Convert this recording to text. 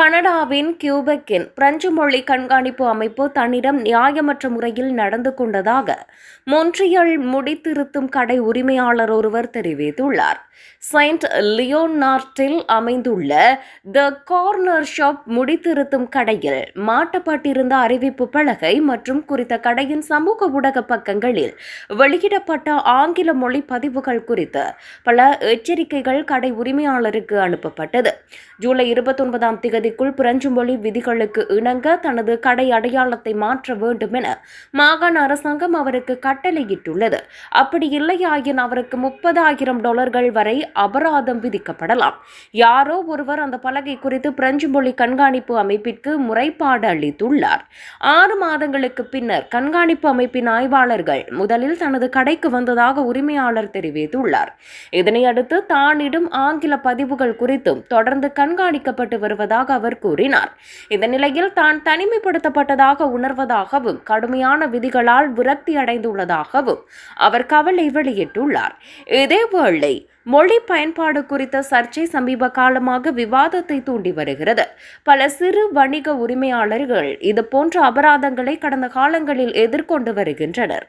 கனடாவின் கியூபெக்கின் பிரெஞ்சு மொழி கண்காணிப்பு அமைப்பு தன்னிடம் நியாயமற்ற முறையில் நடந்து கொண்டதாக மொன்றியல் முடித்திருத்தும் கடை உரிமையாளர் ஒருவர் தெரிவித்துள்ளார். செயின்ட் லியோனார்டில் அமைந்துள்ள த கார்னர் ஷாப் முடித்திருத்தும் கடையில் மாட்டப்பட்டிருந்த அறிவிப்பு பலகை மற்றும் குறித்த கடையின் சமூக ஊடக பக்கங்களில் வெளியிடப்பட்ட ஆங்கில மொழி பதிவுகள் குறித்து பல எச்சரிக்கைகள் கடை உரிமையாளருக்கு அனுப்பப்பட்டது. ஜூலை இருபத்தொன்பதாம் திகதி பிரெஞ்சு மொழி விதிகளுக்கு இணங்க தனது கடை அடையாளத்தை மாற்ற வேண்டும் என மாகாண அரசாங்கம் அவருக்கு கட்டளையிட்டுள்ளது. அப்படி இல்லையாயின் அவருக்கு முப்பதாயிரம் டாலர்கள் வரை அபராதம் விதிக்கப்படலாம். யாரோ ஒருவர் அந்த பலகை குறித்து பிரெஞ்சு மொழி கண்காணிப்பு அமைப்பிற்கு முறைப்பாடு அளித்துள்ளார். ஆறு மாதங்களுக்கு பின்னர் கண்காணிப்பு அமைப்பின் ஆய்வாளர்கள் முதலில் தனது கடைக்கு வந்ததாக உரிமையாளர் தெரிவித்துள்ளார். இதனையடுத்து தானிடும் ஆங்கில பதிவுகள் குறித்தும் தொடர்ந்து கண்காணிக்கப்பட்டு வருவதாக வருவதாக அவர் கூறினார். இந்த நிலையில் தான் தனிமைப்படுத்தப்பட்டதாக உணர்வதாகவும் கடுமையான விதிகளால் விரக்தி அடைந்துள்ளதாகவும் அவர் கவலை வெளியிட்டுள்ளார். இதேவேளை மொழி பயன்பாடு குறித்த சர்ச்சை சமீப காலமாக விவாதத்தை தூண்டி வருகிறது. பல சிறு வணிக உரிமையாளர்கள் இது போன்ற அபராதங்களை கடந்த காலங்களில் எதிர்கொண்டு வருகின்றனர்.